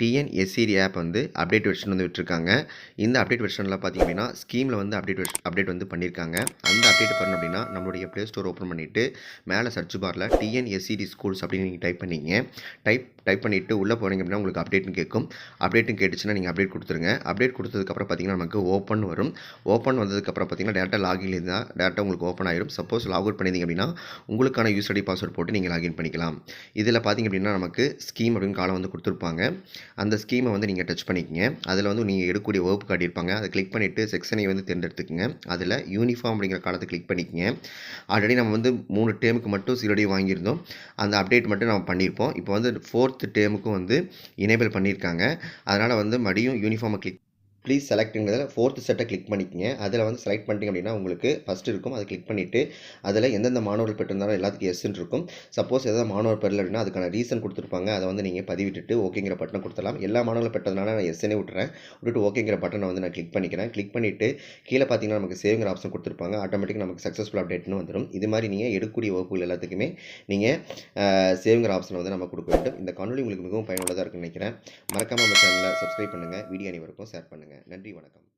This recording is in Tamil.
டிஎன்எஸ்சிடி ஆப் வந்து அப்டேட் வெர்ஷன் வந்து விட்டுருக்காங்க. இந்த அப்டேட் வெர்ஷனில் பார்த்திங்க அப்படின்னா ஸ்கீமில் வந்து அப்டேட் வெர்ஷன் அப்டேட் வந்து பண்ணியிருக்காங்க அந்த அப்டேட் பண்ணணும் அப்படின்னா நம்மளுடைய ப்ளே ஸ்டோர் ஓப்பன் பண்ணிவிட்டு மேலே சர்ச் பாரில் டிஎன்எஸ்சிடி ஸ்கூல்ஸ் அப்படின்னு நீங்கள் டைப் பண்ணிங்க. டைப் டைப் பண்ணிவிட்டு உள்ளே போனீங்க அப்படின்னா உங்களுக்கு அப்டேட்னு கேட்கும். அப்டேட்னு கேட்டுச்சுன்னா நீங்கள் அப்டேட் கொடுத்துருங்க. அப்டேட் கொடுத்ததுக்கப்புறம் பார்த்தீங்கன்னா நமக்கு ஓப்பன் வரும். ஓப்பன் வந்ததுக்கப்புறம் பார்த்தீங்கன்னா டேட்டா லாகின் இருந்தால் டேட்டா உங்களுக்கு ஓப்பன் ஆயிரும். சப்போஸ் லாக் அவுட் பண்ணிங்க அப்படின்னா உங்களுக்கான யூஸ் ஐடி பாஸ்வேர்ட் போட்டு நீங்கள் லாகின் பண்ணிக்கலாம். இதில் பார்த்தீங்க அப்படின்னா நமக்கு ஸ்கீம் அப்படின்னு காலம் வந்து கொடுத்துருப்பாங்க. அந்த ஸ்கீமை வந்து நீங்கள் டச் பண்ணிக்கங்க. அதில் வந்து நீங்கள் எடுக்கக்கூடிய வகுப்பு காட்டியிருப்பாங்க அதை கிளிக் பண்ணிவிட்டு செக்ஷனை வந்து தேர்ந்தெடுத்துக்கங்க. அதில் யூனிஃபார்ம் அப்படிங்கிற காலத்தை கிளிக் பண்ணிக்கங்க. ஆல்ரெடி நம்ம வந்து மூணு டேமுக்கு மட்டும் சீரடி வாங்கியிருந்தோம். அந்த அப்டேட் மட்டும் நம்ம பண்ணியிருப்போம். இப்போ வந்து ஃபோர்த் டேமுக்கும் வந்து எனேபிள் பண்ணியிருக்காங்க. அதனால் வந்து மறுபடியும் யூனிஃபார்மை கிளிக் ப்ளீஸ் செலக்ட்ங்கிறதுல ஃபோர்த் செட்டை கிளிக் பண்ணிக்கங்க. அதில் வந்து செலக்ட் பண்ணிட்டீங்க அப்படின்னா உங்களுக்கு ஃபஸ்ட் இருக்கும். அதை கிளிக் பண்ணிவிட்டு அதில் எந்தெந்த மாணவர்கள் பெற்றிருந்தாலும் எல்லாத்துக்கும் எஸ்ன்னு இருக்கும். சப்போஸ் எதாவது மாணவர் பெறல அப்படின்னா அதுக்கான ரீசன் கொடுத்துருப்பாங்க. அதை வந்து நீங்கள் பதிவிட்டுட்டு ஓகேங்கிற பட்டன் கொடுத்துலாம் எல்லா மாணவர்கள் பெற்றதுனால நான் எஸ்எனே விட்டுறேன். விட்டுட்டு ஓகேங்கிற பட்டனை வந்து நான் கிளிக் பண்ணிக்கிறேன். கிளிக் பண்ணிவிட்டு கீழே பார்த்தீங்கன்னா நமக்கு சேவிங்கிற ஆப்ஷன் கொடுத்துருப்பாங்க. ஆட்டோமேட்டிக்காக நமக்கு சக்ஸஸ்ஃபுல் அப்டேட்னு வந்துடும் இது மாதிரி நீங்கள் எடுக்கக்கூடிய வகுப்புகள் எல்லாத்துக்குமே நீங்கள் சேவிங்கிற ஆப்ஷனை வந்து நம்ம கொடுக்க வேண்டும். இந்த காணொலி உங்களுக்கு மிகவும் பயனுள்ளதாக இருக்குன்னு நினைக்கிறேன். மறக்காமல் நம்ம சேனலில் சப்ஸ்கிரைப் பண்ணுங்கள் வீடியோ அனைவருக்கும் ஷேர் பண்ணுங்கள் நன்றி வணக்கம்.